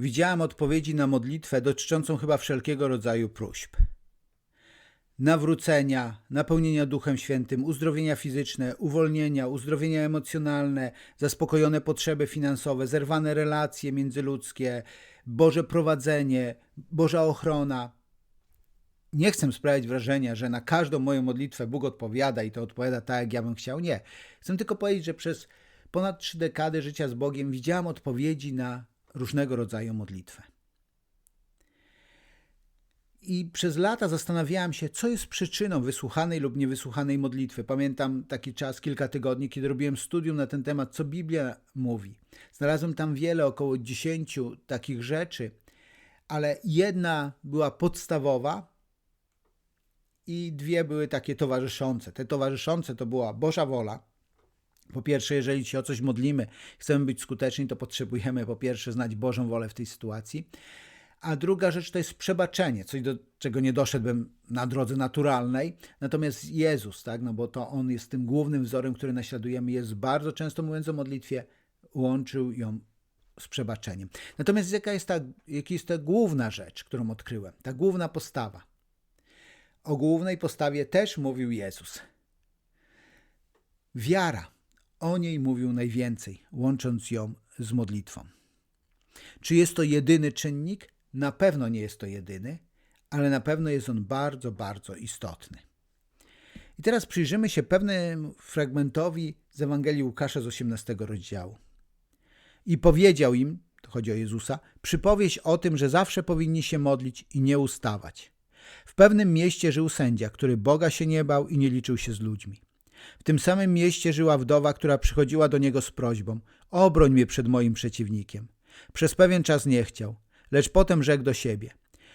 widziałem odpowiedzi na modlitwę dotyczącą chyba wszelkiego rodzaju próśb. Nawrócenia, napełnienia Duchem Świętym, uzdrowienia fizyczne, uwolnienia, uzdrowienia emocjonalne, zaspokojone potrzeby finansowe, zerwane relacje międzyludzkie, Boże prowadzenie, Boża ochrona. Nie chcę sprawiać wrażenia, że na każdą moją modlitwę Bóg odpowiada i to odpowiada tak, jak ja bym chciał. Nie. Chcę tylko powiedzieć, że przez ponad trzy dekady życia z Bogiem widziałem odpowiedzi na różnego rodzaju modlitwę. I przez lata zastanawiałem się, co jest przyczyną wysłuchanej lub niewysłuchanej modlitwy. Pamiętam taki czas, kilka tygodni, kiedy robiłem studium na ten temat, co Biblia mówi. Znalazłem tam wiele, około dziesięciu takich rzeczy, ale jedna była podstawowa i dwie były takie towarzyszące. Te towarzyszące to była Boża wola. Po pierwsze, jeżeli się o coś modlimy, chcemy być skuteczni, to potrzebujemy po pierwsze znać Bożą wolę w tej sytuacji. A druga rzecz to jest przebaczenie, coś do czego nie doszedłbym na drodze naturalnej. Natomiast Jezus, tak, no bo to On jest tym głównym wzorem, który naśladujemy, jest bardzo często mówiąc o modlitwie, łączył ją z przebaczeniem. Natomiast jaka jest ta, jaka jest ta główna rzecz, którą odkryłem? Ta główna postawa. O głównej postawie też mówił Jezus. Wiara. O niej mówił najwięcej, łącząc ją z modlitwą. Czy jest to jedyny czynnik? Na pewno nie jest to jedyny, ale na pewno jest on bardzo, bardzo istotny. I teraz przyjrzymy się pewnemu fragmentowi z Ewangelii Łukasza z 18 rozdziału. I powiedział im, to chodzi o Jezusa, przypowieść o tym, że zawsze powinni się modlić i nie ustawać. W pewnym mieście żył sędzia, który Boga się nie bał i nie liczył się z ludźmi. W tym samym mieście żyła wdowa, która przychodziła do niego z prośbą: Obroń mnie przed moim przeciwnikiem. Przez pewien czas nie chciał, lecz potem rzekł do siebie: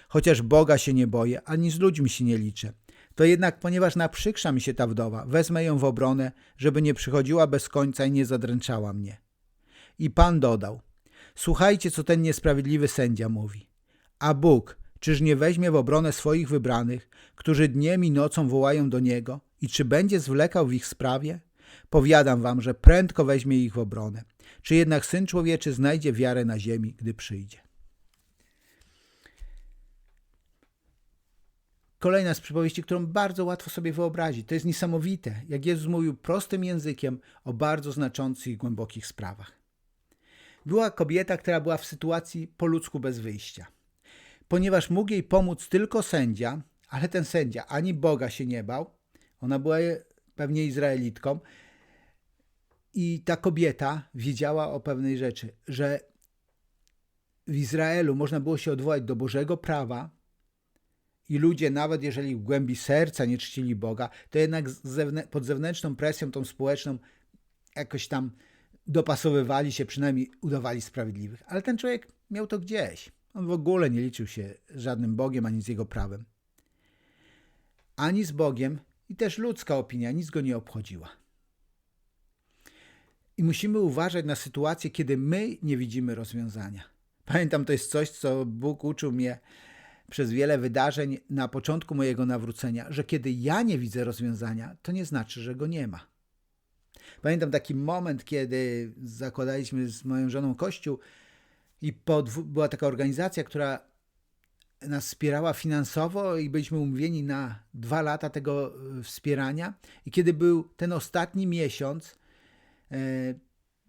Chociaż Boga się nie boję, ani z ludźmi się nie liczę, to jednak, ponieważ naprzykrza mi się ta wdowa, wezmę ją w obronę, żeby nie przychodziła bez końca i nie zadręczała mnie. I Pan dodał: Słuchajcie, co ten niesprawiedliwy sędzia mówi. A Bóg, czyż nie weźmie w obronę swoich wybranych, którzy dniem i nocą wołają do Niego, i czy będzie zwlekał w ich sprawie? Powiadam wam, że prędko weźmie ich w obronę. Czy jednak Syn Człowieczy znajdzie wiarę na ziemi, gdy przyjdzie? Kolejna z przypowieści, którą bardzo łatwo sobie wyobrazić. To jest niesamowite, jak Jezus mówił prostym językiem o bardzo znaczących i głębokich sprawach. Była kobieta, która była w sytuacji po ludzku bez wyjścia. Ponieważ mógł jej pomóc tylko sędzia, ale ten sędzia ani Boga się nie bał, ona była pewnie Izraelitką, i ta kobieta wiedziała o pewnej rzeczy, że w Izraelu można było się odwołać do Bożego prawa i ludzie, nawet jeżeli w głębi serca nie czcili Boga, to jednak pod zewnętrzną presją, tą społeczną, jakoś tam dopasowywali się, przynajmniej udawali sprawiedliwych. Ale ten człowiek miał to gdzieś. On w ogóle nie liczył się żadnym Bogiem ani z jego prawem. Ani z Bogiem i też ludzka opinia nic go nie obchodziła. I musimy uważać na sytuację, kiedy my nie widzimy rozwiązania. Pamiętam, to jest coś, co Bóg uczył mnie przez wiele wydarzeń na początku mojego nawrócenia, że kiedy ja nie widzę rozwiązania, to nie znaczy, że go nie ma. Pamiętam taki moment, kiedy zakładaliśmy z moją żoną kościół i była taka organizacja, która nas wspierała finansowo i byliśmy umówieni na dwa lata tego e, wspierania. I kiedy był ten ostatni miesiąc, e,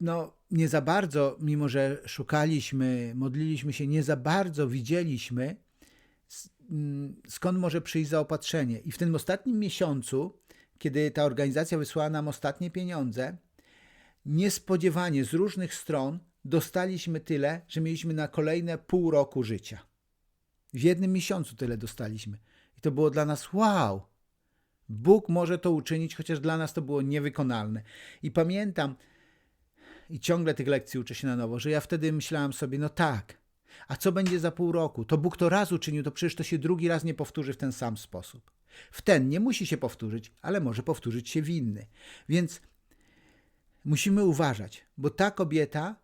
no nie za bardzo, mimo że szukaliśmy, modliliśmy się, nie za bardzo widzieliśmy, mm, skąd może przyjść zaopatrzenie. I w tym ostatnim miesiącu, kiedy ta organizacja wysłała nam ostatnie pieniądze, niespodziewanie z różnych stron dostaliśmy tyle, że mieliśmy na kolejne pół roku życia. W jednym miesiącu tyle dostaliśmy. I to było dla nas wow. Bóg może to uczynić, chociaż dla nas to było niewykonalne. I pamiętam, i ciągle tych lekcji uczę się na nowo, że ja wtedy myślałem sobie, no tak, a co będzie za pół roku? To Bóg to raz uczynił, to przecież to się drugi raz nie powtórzy w ten sam sposób. W ten nie musi się powtórzyć, ale może powtórzyć się w inny. Więc musimy uważać, bo ta kobieta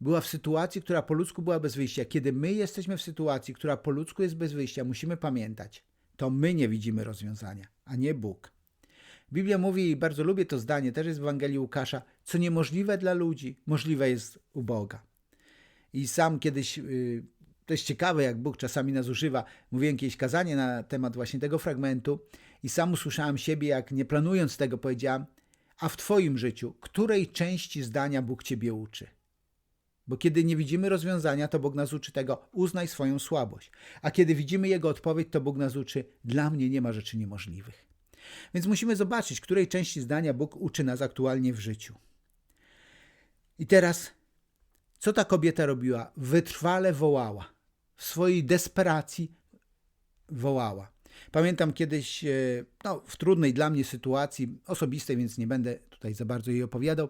była w sytuacji, która po ludzku była bez wyjścia. Kiedy my jesteśmy w sytuacji, która po ludzku jest bez wyjścia, musimy pamiętać, to my nie widzimy rozwiązania, a nie Bóg. Biblia mówi, i bardzo lubię to zdanie, też jest w Ewangelii Łukasza, co niemożliwe dla ludzi, możliwe jest u Boga. I sam kiedyś y, to jest ciekawe, jak Bóg czasami nas używa. Mówiłem kiedyś kazanie na temat właśnie tego fragmentu i sam usłyszałem siebie, jak nie planując tego powiedziałem, a w Twoim życiu, której części zdania Bóg Ciebie uczy? Bo kiedy nie widzimy rozwiązania, to Bóg nas uczy tego, uznaj swoją słabość. A kiedy widzimy Jego odpowiedź, to Bóg nas uczy, dla mnie nie ma rzeczy niemożliwych. Więc musimy zobaczyć, której części zdania Bóg uczy nas aktualnie w życiu. I teraz, co ta kobieta robiła? Wytrwale wołała. W swojej desperacji wołała. Pamiętam kiedyś, e, no, w trudnej dla mnie sytuacji osobistej, więc nie będę tutaj za bardzo jej opowiadał.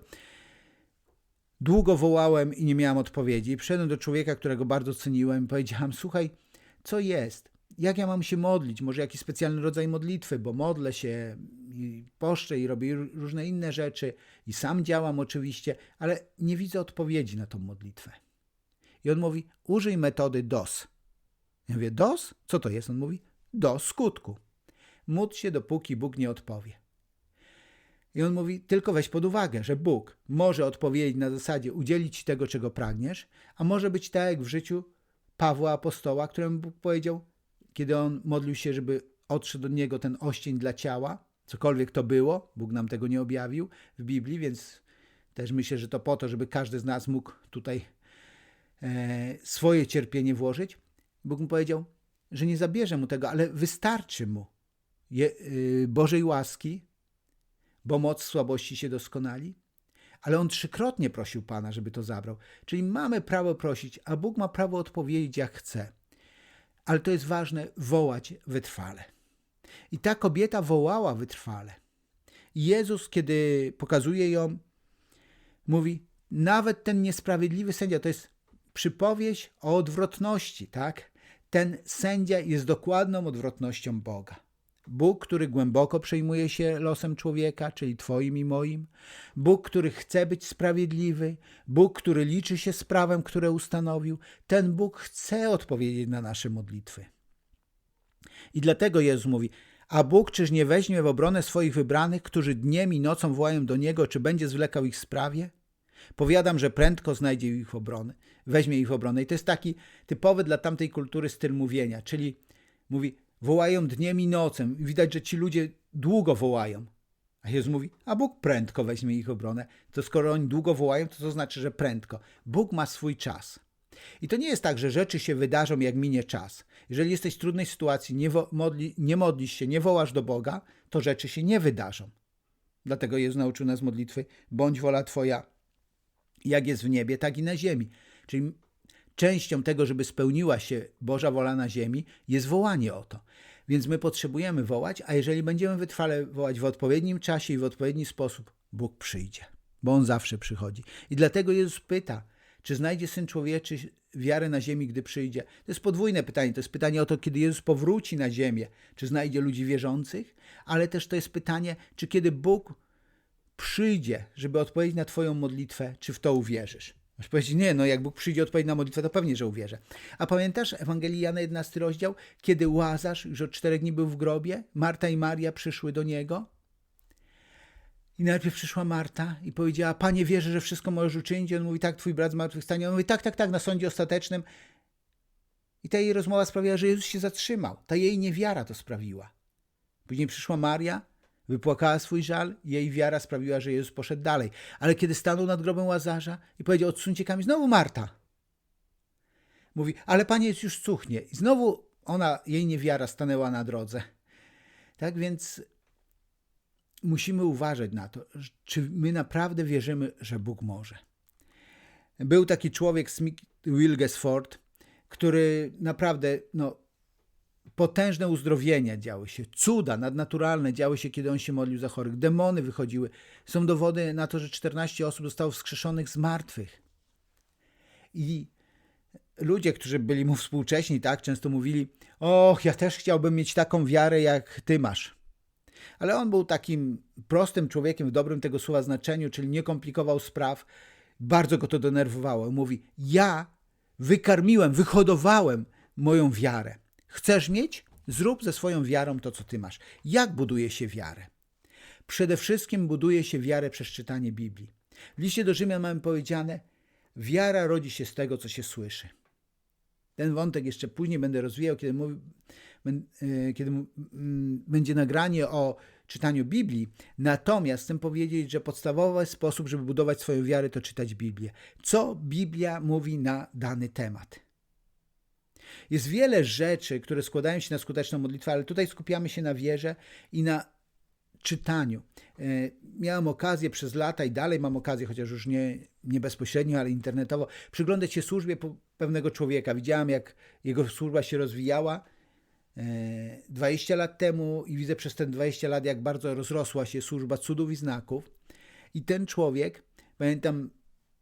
Długo wołałem i nie miałem odpowiedzi. Przyszedłem do człowieka, którego bardzo ceniłem i powiedziałem: Słuchaj, co jest? Jak ja mam się modlić? Może jakiś specjalny rodzaj modlitwy, bo modlę się i poszczę i robię różne inne rzeczy i sam działam oczywiście, ale nie widzę odpowiedzi na tą modlitwę. I on mówi: Użyj metody DOS. Ja mówię: DOS? Co to jest? On mówi: Do skutku. Módl się, dopóki Bóg nie odpowie. I on mówi, tylko weź pod uwagę, że Bóg może odpowiedzieć na zasadzie udzielić ci tego, czego pragniesz, a może być tak jak w życiu Pawła Apostoła, któremu Bóg powiedział, kiedy on modlił się, żeby odszedł od niego ten oścień dla ciała, cokolwiek to było, Bóg nam tego nie objawił w Biblii, więc też myślę, że to po to, żeby każdy z nas mógł tutaj e, swoje cierpienie włożyć. Bóg mu powiedział, że nie zabierze mu tego, ale wystarczy mu je, y, Bożej łaski, bo moc słabości się doskonali. Ale on trzykrotnie prosił Pana, żeby to zabrał. Czyli mamy prawo prosić, a Bóg ma prawo odpowiedzieć, jak chce. Ale to jest ważne, wołać wytrwale. I ta kobieta wołała wytrwale. Jezus, kiedy pokazuje ją, mówi, nawet ten niesprawiedliwy sędzia, to jest przypowieść o odwrotności, tak? Ten sędzia jest dokładną odwrotnością Boga. Bóg, który głęboko przejmuje się losem człowieka, czyli Twoim i moim, Bóg, który chce być sprawiedliwy, Bóg, który liczy się z prawem, które ustanowił, ten Bóg chce odpowiedzieć na nasze modlitwy. I dlatego Jezus mówi: A Bóg czyż nie weźmie w obronę swoich wybranych, którzy dniem i nocą wołają do Niego, czy będzie zwlekał ich sprawie? Powiadam, że prędko znajdzie ich obronę, weźmie ich w obronę. I to jest taki typowy dla tamtej kultury styl mówienia, czyli mówi: wołają dniem i nocem. Widać, że ci ludzie długo wołają. A Jezus mówi, a Bóg prędko weźmie ich obronę. To skoro oni długo wołają, to to znaczy, że prędko. Bóg ma swój czas. I to nie jest tak, że rzeczy się wydarzą, jak minie czas. Jeżeli jesteś w trudnej sytuacji, nie, modli, nie modlisz się, nie wołasz do Boga, to rzeczy się nie wydarzą. Dlatego Jezus nauczył nas modlitwy, bądź wola Twoja, jak jest w niebie, tak i na ziemi. Czyli częścią tego, żeby spełniła się Boża wola na ziemi, jest wołanie o to. Więc my potrzebujemy wołać, a jeżeli będziemy wytrwale wołać w odpowiednim czasie i w odpowiedni sposób, Bóg przyjdzie, bo On zawsze przychodzi. I dlatego Jezus pyta, czy znajdzie Syn Człowieczy wiarę na ziemi, gdy przyjdzie? To jest podwójne pytanie. To jest pytanie o to, kiedy Jezus powróci na ziemię, czy znajdzie ludzi wierzących, ale też to jest pytanie, czy kiedy Bóg przyjdzie, żeby odpowiedzieć na Twoją modlitwę, czy w to uwierzysz? Masz powiedzieć, nie, no jak Bóg przyjdzie odpowiedź na modlitwę, to pewnie, że uwierzę. A pamiętasz Ewangelii Jana 11 rozdział, kiedy Łazarz już od czterech dni był w grobie, Marta i Maria przyszły do niego i najpierw przyszła Marta i powiedziała, Panie wierzę, że wszystko możesz uczynić. I on mówi, tak, twój brat zmartwychwstanie. On mówi, tak, tak, tak, na sądzie ostatecznym. I ta jej rozmowa sprawiła, że Jezus się zatrzymał. Ta jej niewiara to sprawiła. Później przyszła Maria, Wypłakała swój żal, jej wiara sprawiła, że Jezus poszedł dalej. Ale kiedy stanął nad grobem Łazarza i powiedział, odsuńcie kamień, znowu Marta. Mówi, ale Panie jest już cuchnie. I znowu ona, jej niewiara stanęła na drodze. Tak więc musimy uważać na to, czy my naprawdę wierzymy, że Bóg może. Był taki człowiek, Smith Wilgesford, który naprawdę no, potężne uzdrowienia działy się, cuda nadnaturalne działy się, kiedy on się modlił za chorych, demony wychodziły. Są dowody na to, że 14 osób zostało wskrzeszonych z martwych. I ludzie, którzy byli mu współcześni, tak, często mówili: Och, ja też chciałbym mieć taką wiarę, jak ty masz. Ale on był takim prostym człowiekiem w dobrym tego słowa znaczeniu, czyli nie komplikował spraw. Bardzo go to denerwowało. Mówi: Ja wykarmiłem, wyhodowałem moją wiarę. Chcesz mieć? Zrób ze swoją wiarą to, co ty masz. Jak buduje się wiarę? Przede wszystkim buduje się wiarę przez czytanie Biblii. W liście do Rzymian mamy powiedziane: Wiara rodzi się z tego, co się słyszy. Ten wątek jeszcze później będę rozwijał, kiedy, mówi, e, kiedy będzie nagranie o czytaniu Biblii. Natomiast chcę powiedzieć, że podstawowy sposób, żeby budować swoją wiarę, to czytać Biblię. Co Biblia mówi na dany temat? Jest wiele rzeczy, które składają się na skuteczną modlitwę, ale tutaj skupiamy się na wierze i na czytaniu. E, Miałem okazję przez lata i dalej mam okazję, chociaż już nie, nie bezpośrednio, ale internetowo, przyglądać się służbie pewnego człowieka. Widziałem, jak jego służba się rozwijała e, 20 lat temu i widzę przez te 20 lat, jak bardzo rozrosła się służba cudów i znaków. I ten człowiek, pamiętam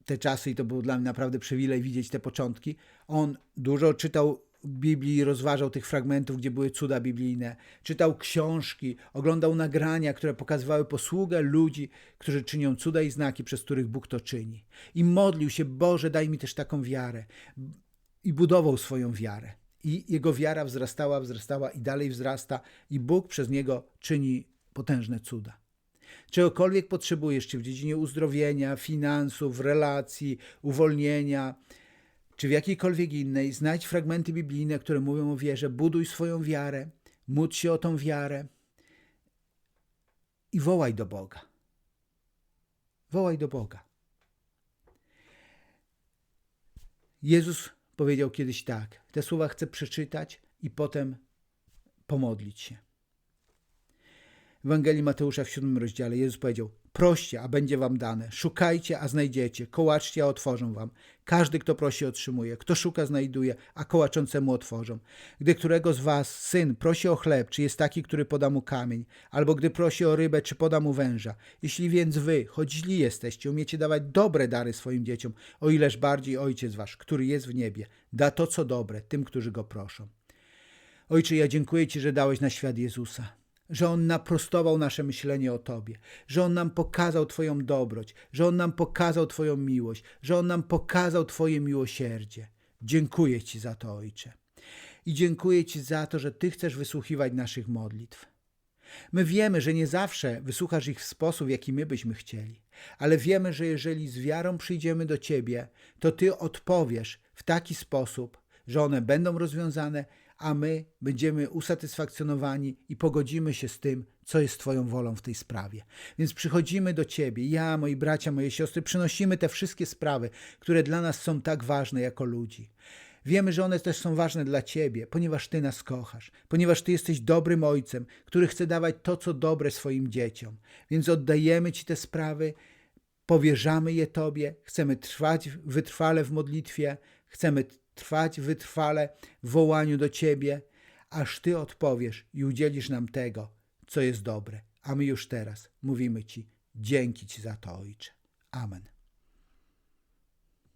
te czasy i to był dla mnie naprawdę przywilej widzieć te początki. On dużo czytał Biblii rozważał tych fragmentów, gdzie były cuda biblijne. Czytał książki, oglądał nagrania, które pokazywały posługę ludzi, którzy czynią cuda i znaki, przez których Bóg to czyni. I modlił się, Boże, daj mi też taką wiarę. I budował swoją wiarę. I jego wiara wzrastała, wzrastała i dalej wzrasta, i Bóg przez niego czyni potężne cuda czegokolwiek potrzebujesz, czy w dziedzinie uzdrowienia, finansów, relacji, uwolnienia, czy w jakiejkolwiek innej, znajdź fragmenty biblijne, które mówią o wierze, buduj swoją wiarę, módl się o tą wiarę i wołaj do Boga. Wołaj do Boga. Jezus powiedział kiedyś tak. Te słowa chcę przeczytać i potem pomodlić się. Ewangelii Mateusza w siódmym rozdziale Jezus powiedział: Proście, a będzie wam dane. Szukajcie, a znajdziecie. Kołaczcie, a otworzą wam. Każdy, kto prosi, otrzymuje. Kto szuka, znajduje, a kołaczącemu otworzą. Gdy którego z was syn prosi o chleb, czy jest taki, który poda mu kamień, albo gdy prosi o rybę, czy poda mu węża. Jeśli więc wy, choć źli jesteście, umiecie dawać dobre dary swoim dzieciom, o ileż bardziej Ojciec wasz, który jest w niebie, da to, co dobre tym, którzy go proszą. Ojcze, ja dziękuję Ci, że dałeś na świat Jezusa, że On naprostował nasze myślenie o Tobie, że On nam pokazał Twoją dobroć, że On nam pokazał Twoją miłość, że On nam pokazał Twoje miłosierdzie. Dziękuję Ci za to, Ojcze. I dziękuję Ci za to, że Ty chcesz wysłuchiwać naszych modlitw. My wiemy, że nie zawsze wysłuchasz ich w sposób, jaki my byśmy chcieli, ale wiemy, że jeżeli z wiarą przyjdziemy do Ciebie, to Ty odpowiesz w taki sposób, że one będą rozwiązane, a my będziemy usatysfakcjonowani i pogodzimy się z tym, co jest Twoją wolą w tej sprawie. Więc przychodzimy do Ciebie, ja, moi bracia, moje siostry, przynosimy te wszystkie sprawy, które dla nas są tak ważne jako ludzi. Wiemy, że one też są ważne dla Ciebie, ponieważ Ty nas kochasz, ponieważ Ty jesteś dobrym Ojcem, który chce dawać to, co dobre swoim dzieciom. Więc oddajemy Ci te sprawy, powierzamy je Tobie, chcemy trwać wytrwale w modlitwie, chcemy trwać wytrwale w wołaniu do Ciebie, aż Ty odpowiesz i udzielisz nam tego, co jest dobre. A my już teraz mówimy Ci, dzięki Ci za to, Ojcze. Amen.